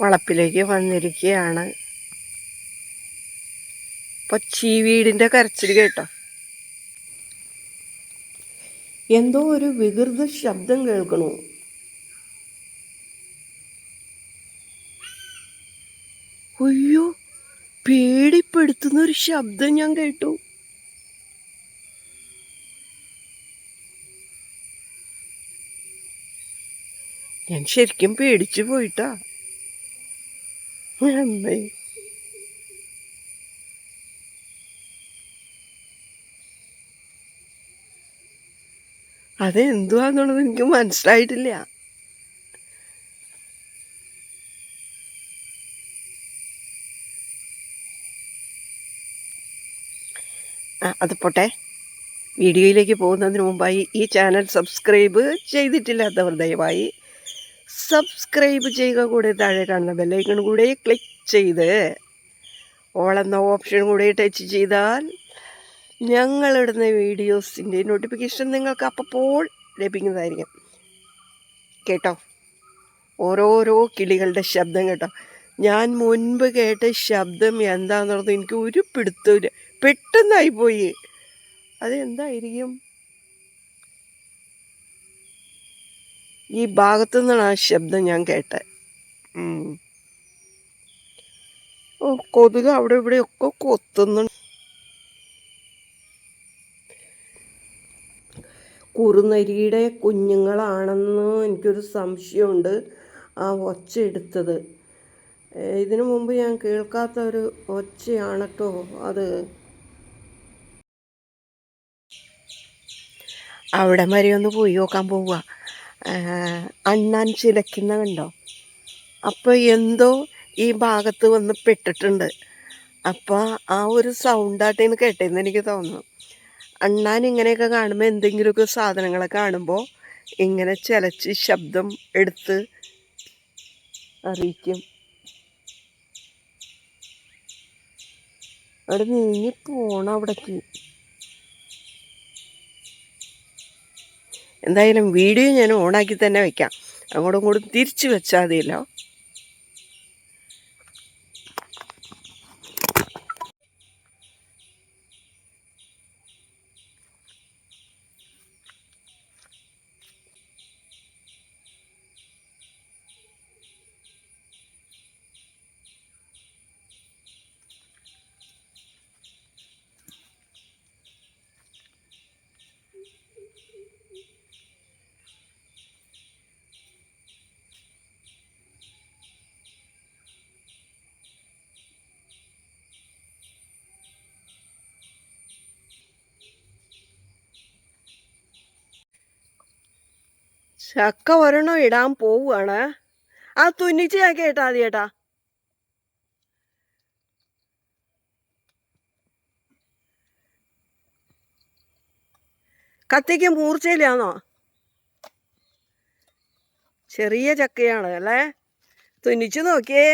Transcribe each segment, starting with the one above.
വളപ്പിലേക്ക് വന്നിരിക്കുകയാണ്. ഇപ്പൊ ചീവീടിന്റെ കരച്ചിൽ കേട്ടോ. എന്തോ ഒരു വികൃത ശബ്ദം കേൾക്കണു. അയ്യോ പേടിപ്പെടുത്തുന്ന ഒരു ശബ്ദം ഞാൻ കേട്ടു. ഞാൻ ശരിക്കും പേടിച്ചു പോയിട്ടാ. അമ്മേ അതെന്തുവാന്നുള്ളത് എനിക്ക് മനസ്സിലായിട്ടില്ല. അത് പോട്ടെ. വീഡിയോയിലേക്ക് പോകുന്നതിന് മുമ്പായി ഈ ചാനൽ സബ്സ്ക്രൈബ് ചെയ്തിട്ടില്ലാത്തവർ ദയവായി സബ്സ്ക്രൈബ് ചെയ്യുക കൂടെ താഴെ കാണുന്ന ബെല്ലൈക്കൺ കൂടെ ക്ലിക്ക് ചെയ്ത് ഓളെന്ന ഓപ്ഷൻ കൂടെ ടച്ച് ചെയ്താൽ ഞങ്ങളിടുന്ന വീഡിയോസിന്റെ നോട്ടിഫിക്കേഷൻ നിങ്ങൾക്ക് അപ്പോൾ ലഭിക്കുന്നതായിരിക്കും. കേട്ടോ? ഓരോരോ കിളികളുടെ ശബ്ദം കേട്ടോ. ഞാൻ മുൻപ് കേട്ട ശബ്ദം എന്താണെന്നുള്ളത് എനിക്ക് ഒരു പിടുത്തമില്ല പെട്ടെന്നായി പോയി അതെന്തായിരിക്കും? ഈ ഭാഗത്തു നിന്നാണ് ആ ശബ്ദം ഞാൻ കേട്ടത് ഓ കൊതുക് അവിടെ ഇവിടെയൊക്കെ കൊത്തുന്നു കുറുനരിയുടെ കുഞ്ഞുങ്ങളാണെന്ന് എനിക്കൊരു സംശയമുണ്ട്. ആ ഒച്ച എടുത്തത്. ഇതിനു മുമ്പ് ഞാൻ കേൾക്കാത്ത ഒരു ഒച്ചയാണ് കേട്ടോ അത്. അവിടെ മരിയൊന്ന് പോയി നോക്കാൻ പോവുക. അണ്ണാൻ ചിലക്കുന്ന കണ്ടോ? അപ്പോൾ എന്തോ ഈ ഭാഗത്ത് വന്ന് പെട്ടിട്ടുണ്ട്. അപ്പോൾ ആ ഒരു സൗണ്ടായിട്ടാണ് കേട്ടേന്ന് എനിക്ക് തോന്നുന്നു. അണ്ണാൻ ഇങ്ങനെയൊക്കെ കാണുമ്പോൾ എന്തെങ്കിലുമൊക്കെ സാധനങ്ങളെ കാണുമ്പോൾ ഇങ്ങനെ ചിലച്ച് ശബ്ദം എടുത്ത് അറിയിക്കും. അവിടെ നീങ്ങി പോണം അവിടേക്ക്. എന്തായാലും വീഡിയോ ഞാൻ ഓണാക്കി തന്നെ വെക്കാം. അങ്ങോട്ടും ഇങ്ങോട്ടും തിരിച്ചു വെച്ചാൽ മതിയല്ലോ. ചക്ക ഒരെണ്ണം ഇടാൻ പോവുകയാണ്. ആ തുന്നിച്ച് ഞാൻ കേട്ടാ മതി ചേട്ടാ കത്തിക്ക് മൂർച്ചയിലാണോ ചെറിയ ചക്കയാണ് അല്ലേ? തുന്നിച്ചു നോക്കിയേ.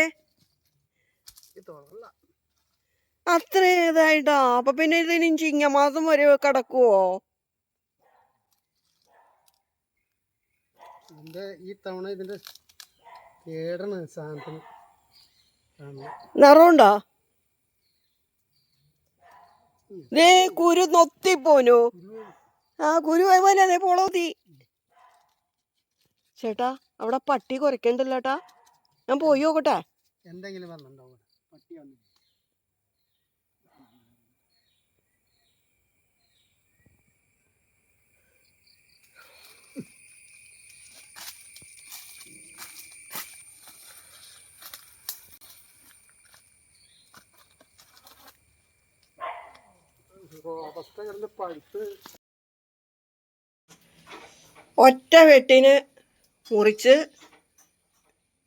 അത്ര ഇതായിട്ടാ അപ്പൊ പിന്നെ ഇതിനും ചിങ്ങമാസം വരെ കിടക്കുവോ? ഇതിന്റെ ഈ തവണ ഇതിന്റെ കേടണ സാധനത്തിന്. നിറമുണ്ടോ ദേ കുരു നൊത്തിപ്പോനു ആ കുരു അതുപോലെ അതേ പോളോത്തി ചേട്ടാ അവിടെ പട്ടി കുറയ്ക്കണ്ടല്ലോ ചേട്ടാ ഞാൻ പോയി നോക്കട്ടെ. എന്തെങ്കിലും വന്നിട്ടുണ്ടോ പട്ടി വന്നു അവസ്ഥ കിടന്ന് പഴുത്ത്. ഒറ്റ വെട്ടിന് മുറിച്ച്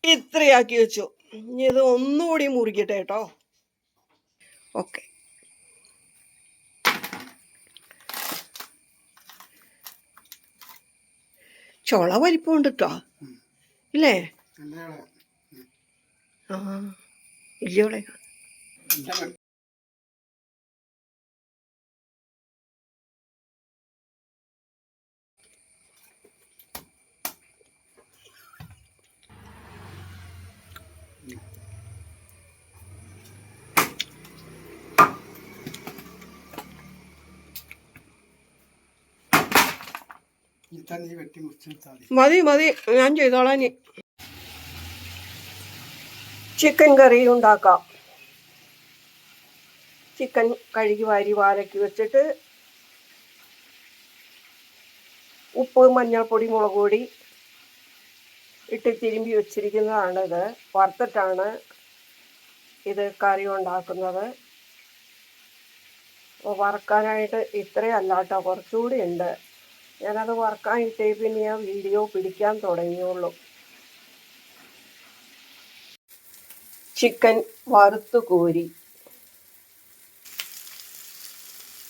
ഇത്രയാക്കി വെച്ചു. ഇനി ഇത് ഒന്നുകൂടി മുറിക്കട്ടെ കേട്ടോ. ഓക്കെ. ചുള വലിപ്പമുണ്ട് കേട്ടോ ഇല്ലേ? നല്ല ആ ഇല്ലയോളെ വെട്ടി മതി മതി. ഞാൻ ചെയ്തോളാം ഇനി. ചിക്കൻ കറി ഉണ്ടാക്കാം. ചിക്കൻ കഴുകി വാരി വാരക്കി വെച്ചിട്ട് ഉപ്പ് മഞ്ഞൾപ്പൊടി മുളക് പൊടി ഇട്ട് തിരുമ്പി വെച്ചിരിക്കുന്നതാണിത്. വറുത്തിട്ടാണ് ഇത് കറി ഉണ്ടാക്കുന്നത്. വറക്കാനായിട്ട് ഇത്രയല്ല കേട്ടോ. കുറച്ചുകൂടി ഉണ്ട്. ഞാനത് വർക്കായിട്ടേ പിന്നെ ഞാൻ വീഡിയോ പിടിക്കാൻ തുടങ്ങിയുള്ളൂ. ചിക്കൻ വറുത്ത് കോരി.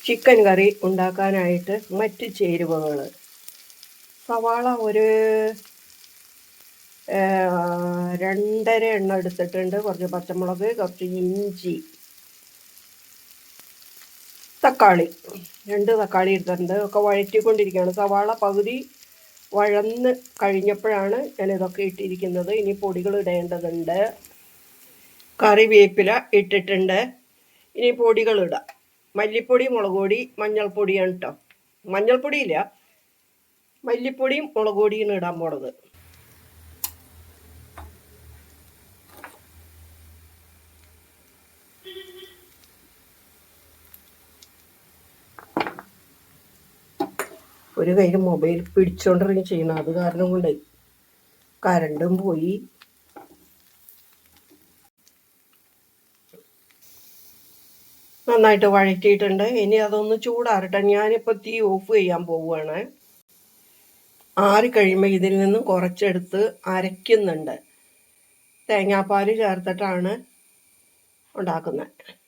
ചിക്കൻ കറി ഉണ്ടാക്കാനായിട്ട് മറ്റ് ചേരുവകൾ. സവാള ഒരു ആ, രണ്ടര എണ്ണം എടുത്തിട്ടുണ്ട്. കുറച്ച് പച്ചമുളക് കുറച്ച് ഇഞ്ചി. തക്കാളി. രണ്ട് തക്കാളി ഇട്ടിട്ടുണ്ട് ഒക്കെ വഴറ്റിക്കൊണ്ടിരിക്കുകയാണ്. സവാള പകുതി വഴന്ന് കഴിഞ്ഞപ്പോഴാണ് ഞാൻ ഇതൊക്കെ ഇട്ടിരിക്കുന്നത്. ഇനി പൊടികൾ ഇടേണ്ടതുണ്ട്. കറിവേപ്പില ഇട്ടിട്ടുണ്ട്. ഇനി പൊടികൾ ഇടാം. മല്ലിപ്പൊടി മുളക് പൊടി മഞ്ഞൾപ്പൊടിയാണ് കേട്ടോ മഞ്ഞൾപ്പൊടിയില്ല. മല്ലിപ്പൊടിയും മുളക് പൊടിയാണ് ഇടാൻ പോണത്. ഒരു കയ്യിൽ മൊബൈൽ പിടിച്ചോണ്ടിറങ്ങി ചെയ്യണം അത് കാരണം കൊണ്ട് കരണ്ടും പോയി. നന്നായിട്ട് വഴറ്റിയിട്ടുണ്ട്. ഇനി അതൊന്ന് ചൂടാറട്ടെ. ഞാനിപ്പോൾ തീ ഓഫ് ചെയ്യാൻ പോവുകയാണ് ആറി കഴിയുമ്പോൾ ഇതിൽ നിന്നും കുറച്ചെടുത്ത് അരയ്ക്കുന്നുണ്ട്. തേങ്ങാപ്പാൽ ചേർത്തിട്ടാണ് ഉണ്ടാക്കുന്നത്.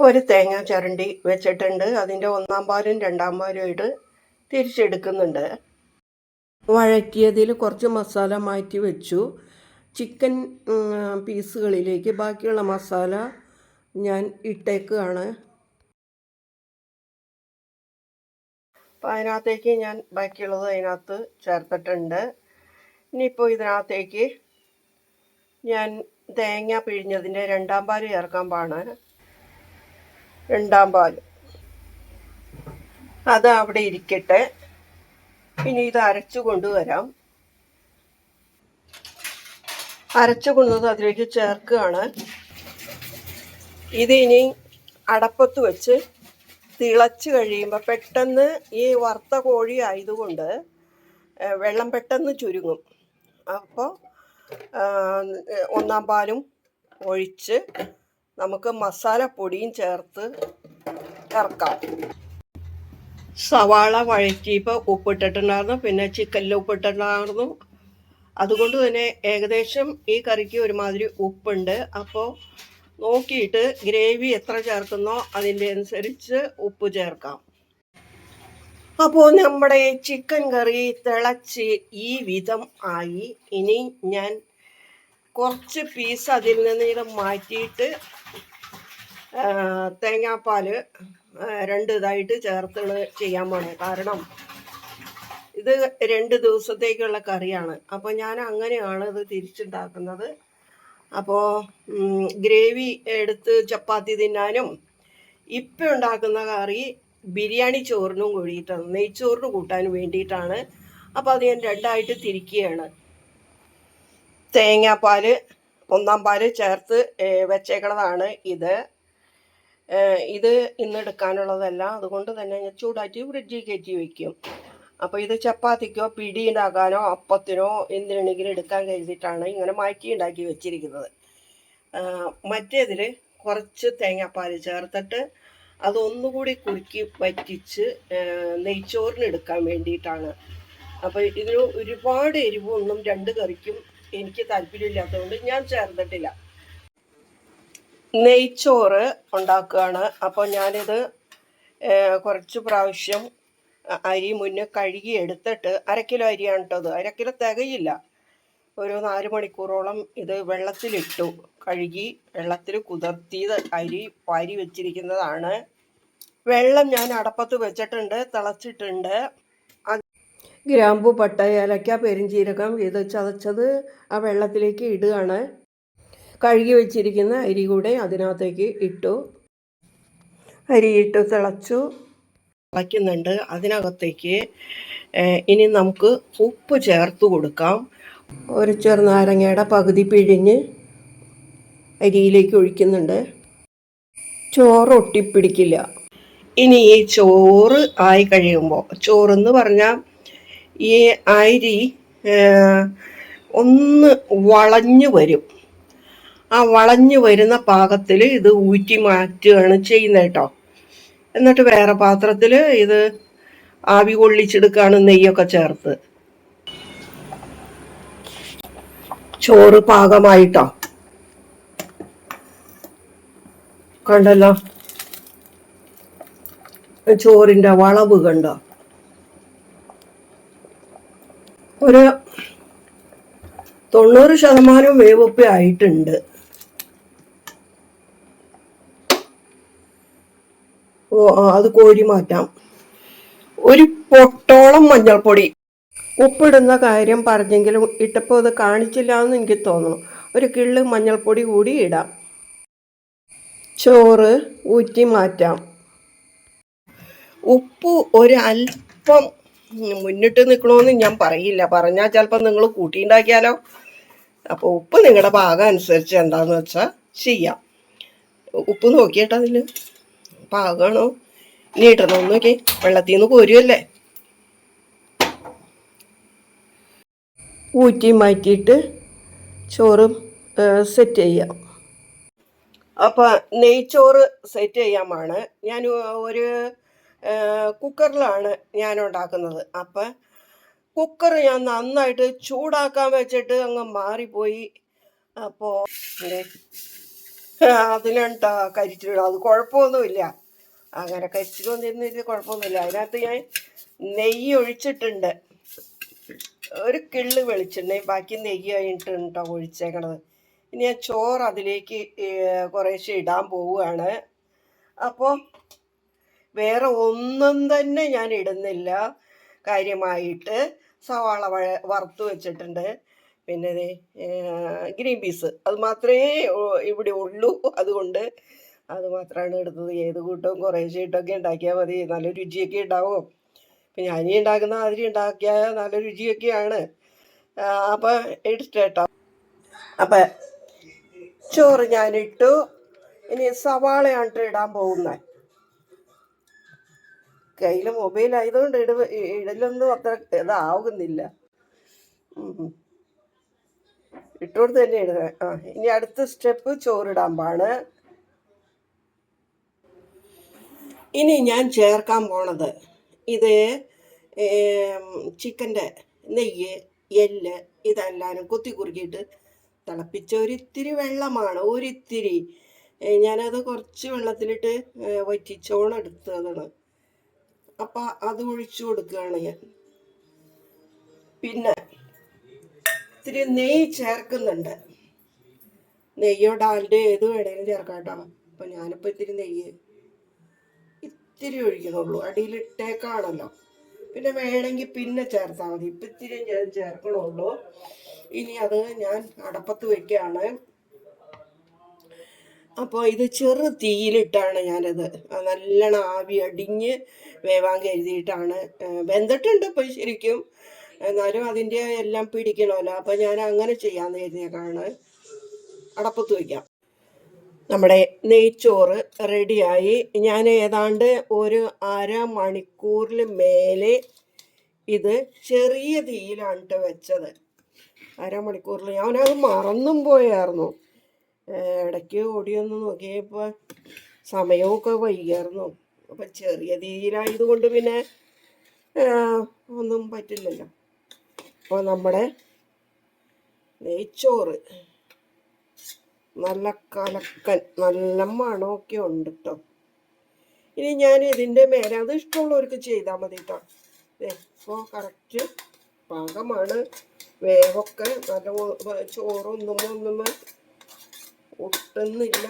ഒരു തേങ്ങ ചുരണ്ടി വെച്ചിട്ടുണ്ട്. അതിന്റെ ഒന്നാം പാലും രണ്ടാം പാലും ഇട്ട് തിരിച്ചെടുക്കുന്നുണ്ട്. വഴറ്റിയതിൽ കുറച്ച് മസാല മാറ്റി വെച്ചു. ചിക്കൻ പീസുകളിലേക്ക് ബാക്കിയുള്ള മസാല ഞാൻ ഇട്ടേക്കുകയാണ് അപ്പം അതിനകത്തേക്ക് ഞാൻ ബാക്കിയുള്ളത് അതിനകത്ത് ചേർത്തിട്ടുണ്ട്. ഇനിയിപ്പോൾ ഇതിനകത്തേക്ക് ഞാൻ തേങ്ങ പിഴിഞ്ഞതിന്റെ രണ്ടാം പാൽ ചേർക്കാൻ പാണ് രണ്ടാം പാൽ അത് അവിടെ ഇരിക്കട്ടെ. ഇനി ഇത് അരച്ചു കൊണ്ടുവരാം. അരച്ചു കൊണ്ടുവന്നത് അതിലേക്ക് ചേർക്കുകയാണ്. ഇത് ഇനി അടപ്പത്ത് വെച്ച് തിളച്ച് കഴിയുമ്പോൾ പെട്ടെന്ന് ഈ വറുത്ത കോഴി ആയതുകൊണ്ട് വെള്ളം പെട്ടെന്ന് ചുരുങ്ങും. അപ്പോൾ ഒന്നാം പാലും ഒഴിച്ച് നമുക്ക് മസാലപ്പൊടിയും ചേർത്ത് ഇറക്കാം സവാള വഴറ്റിയപ്പോൾ ഉപ്പിട്ടിട്ടുണ്ടായിരുന്നു. പിന്നെ ചിക്കനിൽ ഉപ്പിട്ടിട്ടുണ്ടായിരുന്നു. അതുകൊണ്ട് തന്നെ ഏകദേശം ഈ കറിക്ക് ഒരുമാതിരി ഉപ്പുണ്ട്. അപ്പോൾ നോക്കിയിട്ട് ഗ്രേവി എത്ര ചേർക്കുന്നോ അതിന്റെ അനുസരിച്ച് ഉപ്പ് ചേർക്കാം. അപ്പോൾ നമ്മുടെ ചിക്കൻ കറി തിളച്ച് ഈ വിധം ആയി. ഇനി ഞാൻ കുറച്ച് പീസ് അതിൽ നിന്ന് ഇത് മാറ്റിയിട്ട് തേങ്ങാപ്പാൽ രണ്ട് ഇതായിട്ട് ചേർത്ത് ചെയ്യാൻ പോണേ. കാരണം ഇത് രണ്ട് ദിവസത്തേക്കുള്ള കറിയാണ്. അപ്പോൾ ഞാൻ അങ്ങനെയാണ് ഇത് തിരിച്ചുണ്ടാക്കുന്നത്. അപ്പോൾ ഗ്രേവി എടുത്ത് ചപ്പാത്തി തിന്നാനും ഇപ്പം ഉണ്ടാക്കുന്ന കറി ബിരിയാണി ചോറിനും കൂടിയിട്ടാണ് നെയ്ച്ചോറിന് കൂട്ടാനും വേണ്ടിയിട്ടാണ്. അപ്പോൾ അത് ഞാൻ രണ്ടായിട്ട് തിരിക്കുകയാണ്. തേങ്ങാപ്പാൽ ഒന്നാം പാൽ ചേർത്ത് വെച്ചേക്കണതാണ് ഇത്. ഇത് ഇന്ന് എടുക്കാനുള്ളതല്ല അതുകൊണ്ട് തന്നെ ഞാൻ ചൂടാറ്റി ഫ്രിഡ്ജിൽ കയറ്റി വയ്ക്കും അപ്പോൾ ഇത് ചപ്പാത്തിക്കോ പിടി ഉണ്ടാക്കാനോ അപ്പത്തിനോ എന്തിനാണെങ്കിലും എടുക്കാൻ കരുതിയിട്ടാണ് ഇങ്ങനെ മാറ്റി ഉണ്ടാക്കി വെച്ചിരിക്കുന്നത്. മറ്റേതിൽ കുറച്ച് തേങ്ങാപ്പാൽ ചേർത്തിട്ട് അതൊന്നുകൂടി കുറുക്കി വറ്റിച്ച് നെയ്ച്ചോറിന് എടുക്കാൻ വേണ്ടിയിട്ടാണ്. അപ്പോൾ ഇതിന് ഒരുപാട് എരിവൊന്നും രണ്ട് കറിക്കും എനിക്ക് താല്പര്യമില്ലാത്തതുകൊണ്ട് ഞാൻ ചേർന്നിട്ടില്ല. നെയ്ച്ചോറ് ഉണ്ടാക്കുകയാണ്. അപ്പോൾ ഞാനിത് കുറച്ച് പ്രാവശ്യം അരി മുന്നേ കഴുകി എടുത്തിട്ട് അര കിലോ അരിയാണ് കേട്ടത് അര കിലോ തികയില്ല. ഒരു നാല് മണിക്കൂറോളം ഇത് വെള്ളത്തിലിട്ടു. കഴുകി വെള്ളത്തിൽ കുതിർത്തിയത് അരി വാരി വെച്ചിരിക്കുന്നതാണ്. വെള്ളം ഞാൻ അടപ്പത്ത് വെച്ചിട്ടുണ്ട് തിളച്ചിട്ടുണ്ട്. ഗ്രാമ്പു പട്ട ഏലക്ക പെരിഞ്ചീരകം ഇത് ചതച്ചത് ആ വെള്ളത്തിലേക്ക് ഇടുകയാണ്. കഴുകി വെച്ചിരിക്കുന്ന അരി കൂടെ അതിനകത്തേക്ക് ഇട്ടു. അരി ഇട്ട് തിളച്ചു. തിളയ്ക്കുന്നുണ്ട്. അതിനകത്തേക്ക് ഇനി നമുക്ക് ഉപ്പ് ചേർത്ത് കൊടുക്കാം. ഒരു ചെറുനാരങ്ങയുടെ പകുതി പിഴിഞ്ഞ് അരിയിലേക്ക് ഒഴിക്കുന്നുണ്ട്. ചോറ് ഒട്ടിപ്പിടിക്കില്ല. ഇനി ഈ ചോറ് ആയി കഴിയുമ്പോൾ ചോറെന്ന് പറഞ്ഞാൽ ഈ അരി ഒന്ന് വളഞ്ഞു വരും. ആ വളഞ്ഞു വരുന്ന പാകത്തിൽ ഇത് ഊറ്റി മാറ്റുകയാണ് ചെയ്യുന്നത് കേട്ടോ. എന്നിട്ട് വേറെ പാത്രത്തിൽ ഇത് ആവി കൊള്ളിച്ചെടുക്കുകയാണ് നെയ്യൊക്കെ ചേർത്ത്. ചോറ് പാകമായിട്ടോ? കണ്ടല്ലോ? ചോറിന്റെ വളവ് കണ്ടോ? ഒരു തൊണ്ണൂറ് ശതമാനം വേവൊപ്പ് ആയിട്ടുണ്ട്. ഓ അത് കോരി മാറ്റാം. ഒരു പൊട്ടോളം മഞ്ഞൾപ്പൊടി. ഉപ്പിടുന്ന കാര്യം പറഞ്ഞെങ്കിലും ഇട്ടപ്പോൾ അത് കാണിച്ചില്ല എന്ന് എനിക്ക് തോന്നുന്നു. ഒരു കിള്ള് മഞ്ഞൾപ്പൊടി കൂടി ഇടാം. ചോറ് ഊറ്റി മാറ്റാം. ഉപ്പ് ഒരു അല്പം മുന്നിട്ട് നിൽക്കണമെന്ന് ഞാൻ പറയില്ല. പറഞ്ഞാൽ ചിലപ്പോൾ നിങ്ങൾ കൂട്ടിയുണ്ടാക്കിയാലോ? അപ്പോൾ ഉപ്പ് നിങ്ങളുടെ ഭാഗം അനുസരിച്ച് എന്താന്ന് വെച്ചാൽ ചെയ്യാം. ഉപ്പ് നോക്കിയിട്ട് അതിൽ പാകമാണോ ഇനി നോക്കി. വെള്ളത്തിൽ നിന്ന് കോരുമല്ലേ ഊറ്റി മാറ്റിയിട്ട് ചോറ് സെറ്റ് ചെയ്യാം. അപ്പം നെയ്ച്ചോറ് സെറ്റ് ചെയ്യാമാണ്. ഞാൻ ഒരു കുക്കറിലാണ് ഞാൻ ഉണ്ടാക്കുന്നത് അപ്പം കുക്കർ ഞാൻ നന്നായിട്ട് ചൂടാക്കാൻ വെച്ചിട്ട് അങ്ങ് മാറിപ്പോയി. അപ്പോൾ അതിലുണ്ടാ കരിച്ചിടും അത് കുഴപ്പമൊന്നുമില്ല. അങ്ങനെ കരിച്ചിട്ടൊന്നും ഇത് കുഴപ്പമൊന്നുമില്ല. അതിനകത്ത് ഞാൻ നെയ്യ് ഒഴിച്ചിട്ടുണ്ട്. ഒരു കിള്ള് വെളിച്ചെണ്ണയും ബാക്കി നെയ്യ് കഴിഞ്ഞിട്ടുണ്ട് ഒഴിച്ചേക്കണത്. ഇനി ഞാൻ ചോറ് അതിലേക്ക് കുറേശ്ശെ ഇടാൻ പോവുകയാണ്. അപ്പോൾ വേറെ ഒന്നും തന്നെ ഞാൻ ഇടുന്നില്ല. കാര്യമായിട്ട് സവാള വഴ വറുത്ത് വെച്ചിട്ടുണ്ട്. പിന്നെ ഗ്രീൻ പീസ്. അത് മാത്രമേ ഇവിടെ ഉള്ളൂ. അതുകൊണ്ട് അത് മാത്രമാണ് എടുത്തത് ഏത് കൂട്ടവും കുറേശ്ശെ ഇട്ടൊക്കെ ഉണ്ടാക്കിയാൽ മതി. നല്ല രുചിയൊക്കെ ഉണ്ടാവും. ഇപ്പം ഞാനീ ഉണ്ടാക്കുന്ന മാതിരി ഉണ്ടാക്കിയാൽ നല്ല രുചിയൊക്കെയാണ്. അപ്പം എടുത്തേട്ടോ അപ്പം ചോറ് ഞാനിട്ടു. ഇനി സവാളയാണ് ഇടാൻ പോകുന്നത്. കയ്യിൽ മൊബൈൽ ആയതുകൊണ്ട് ഇട ഇടലൊന്നും അത്ര ഇതാവുന്നില്ല. ഇട്ടുകൊടുത്ത് തന്നെ ഇടുന്നത് ആ ഇനി അടുത്ത സ്റ്റെപ്പ് ചോറിടാൻ പാണ്. ഇനി ഞാൻ ചേർക്കാൻ പോണത് ഇത് ചിക്കന്റെ നെയ്യ് എല്ല് ഇതെല്ലാവരും കുത്തി കുറുക്കിയിട്ട് തിളപ്പിച്ച ഒരിത്തിരി വെള്ളമാണ്. ഒരിത്തിരി. ഞാനത് കുറച്ച് വെള്ളത്തിലിട്ട് വറ്റിച്ചോണെടുത്തതാണ് അപ്പം അത് ഒഴിച്ചു കൊടുക്കുകയാണ് ഞാൻ. പിന്നെ ഇത്തിരി നെയ്യ് ചേർക്കുന്നുണ്ട്. നെയ്യോ ഡാൽഡോ ഏത് വേണേലും ചേർക്കാം കേട്ടോ. അപ്പം ഞാനിപ്പോൾ ഇത്തിരി നെയ്യ് ഇത്തിരി ഒഴിക്കണുള്ളൂ അടിയിലിട്ടേക്കാണല്ലോ. പിന്നെ വേണമെങ്കിൽ പിന്നെ ചേർത്താൽ മതി. ഇപ്പം ഇത്തിരി ഞാൻ ചേർക്കണുള്ളൂ. ഇനി അത് ഞാൻ അടപ്പത്ത് വെക്കുകയാണ്. അപ്പോൾ ഇത് ചെറു തീയിലിട്ടാണ് ഞാനത്. നല്ലോണം ആവി അടിഞ്ഞ് വേവാൻ കരുതിയിട്ടാണ്. വെന്തിട്ടുണ്ട് ഇപ്പോൾ ശരിക്കും. എന്നാലും അതിന്റെ എല്ലാം പിടിക്കണമല്ലോ. അപ്പോൾ ഞാൻ അങ്ങനെ ചെയ്യാമെന്ന് കരുതിയേക്കാണ്. അടപ്പത്ത് വയ്ക്കാം. നമ്മുടെ നെയ്ച്ചോറ് റെഡിയായി. ഞാൻ ഏതാണ്ട് ഒരു അര മണിക്കൂറിൽ മേലെ ഇത് ചെറിയ തീയിലാണ് ട്ടോ വെച്ചത്. അരമണിക്കൂറിൽ ഞാനത് മറന്നും പോയായിരുന്നു. ഇടയ്ക്ക് ഓടിയൊന്ന് നോക്കിയപ്പോൾ സമയമൊക്കെ വൈകിയായിരുന്നു അപ്പം ചെറിയ രീതിയിലായതുകൊണ്ട് പിന്നെ ഒന്നും പറ്റില്ലല്ലോ. അപ്പോൾ നമ്മുടെ നെയ്ച്ചോറ് നല്ല കലക്കൻ നല്ല മണമൊക്കെ ഉണ്ട് കേട്ടോ ഇനി ഞാൻ ഇതിന്റെ മേലെ അത് ഇഷ്ടമുള്ളവർക്ക് ചെയ്താൽ മതി കേട്ടോ ഇപ്പോൾ കറക്റ്റ് പാകമാണ്. വേവൊക്കെ നല്ല ചോറൊന്നും ഒന്നും ഒട്ടുന്നില്ല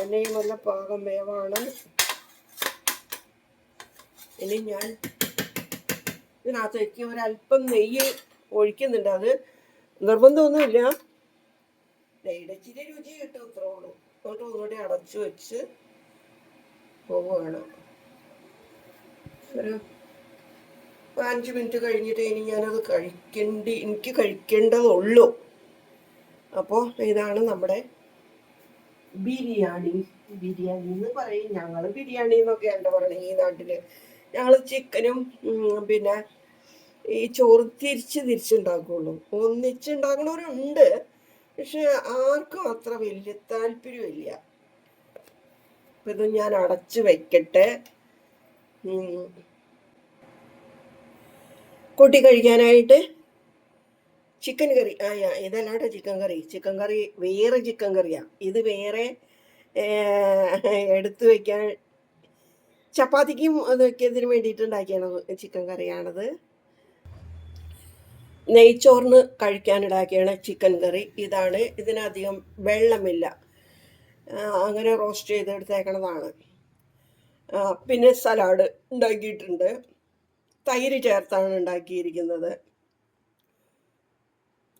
എന്നെയും നല്ല പാകം വേവാണ്. ഇനി ഞാൻ ഇതിനകത്തേക്ക് ഒരല്പം നെയ്യ് ഒഴിക്കുന്നുണ്ട്. അത് നിർബന്ധമൊന്നുമില്ല. നെയ്യുടെ രുചി കിട്ടും ഇത്രേ എന്നിട്ട് ഒന്നുകൂടി അടച്ചു വെച്ച് പോവുകയാണ്. ഒരു അഞ്ച് മിനിറ്റ് കഴിഞ്ഞിട്ട് ഇനി ഞാനത് കഴിക്കേണ്ടി എനിക്ക് കഴിക്കേണ്ടതുള്ളൂ. അപ്പോൾ ഇതാണ് നമ്മുടെ ബിരിയാണി. ബിരിയാണി എന്ന് പറയും. ഞങ്ങൾ ബിരിയാണി എന്നൊക്കെയാണ് പറയുന്നത് ഈ നാട്ടിൽ ഞങ്ങൾ ചിക്കനും പിന്നെ ഈ ചോറ് തിരിച്ച് തിരിച്ചുണ്ടാക്കുള്ളൂ ഒന്നിച്ചുണ്ടാക്കണവരുണ്ട്. പക്ഷെ ആർക്കും അത്ര വലിയ താല്പര്യമില്ല. അപ്പം ഇത് ഞാൻ അടച്ചു വെക്കട്ടെ. കൊട്ടി കൂട്ടി കഴിക്കാനായിട്ട് ചിക്കൻ കറി ആ ഇതല്ലാട്ടോ ചിക്കൻ കറി ചിക്കൻ കറി വേറെ ചിക്കൻ കറിയാണ് ഇത് വേറെ എടുത്തു വെക്കാൻ ചപ്പാത്തിക്കും അതൊക്കെ വേണ്ടിയിട്ട് ഉണ്ടാക്കിയാണ് ചിക്കൻ കറിയാണത് നെയ്ച്ചോറിന് കഴിക്കാനുണ്ടാക്കിയാണ് ചിക്കൻ കറി ഇതാണ് ഇതിനധികം വെള്ളമില്ല. അങ്ങനെ റോസ്റ്റ് ചെയ്തെടുത്തേക്കണതാണ്. പിന്നെ സലാഡ് ഉണ്ടാക്കിയിട്ടുണ്ട്. തൈര് ചേർത്താണ് ഉണ്ടാക്കിയിരിക്കുന്നത്.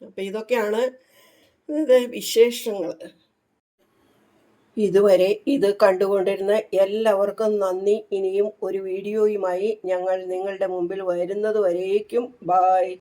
അപ്പം ഇതൊക്കെയാണ് ഇത് വിശേഷങ്ങൾ ഇതുവരെ ഇത് കണ്ടുകൊണ്ടിരുന്ന എല്ലാവർക്കും നന്ദി. ഇനിയും ഒരു വീഡിയോയുമായി ഞങ്ങൾ നിങ്ങളുടെ മുമ്പിൽ വരുന്നത് വരേക്കും. ബായ്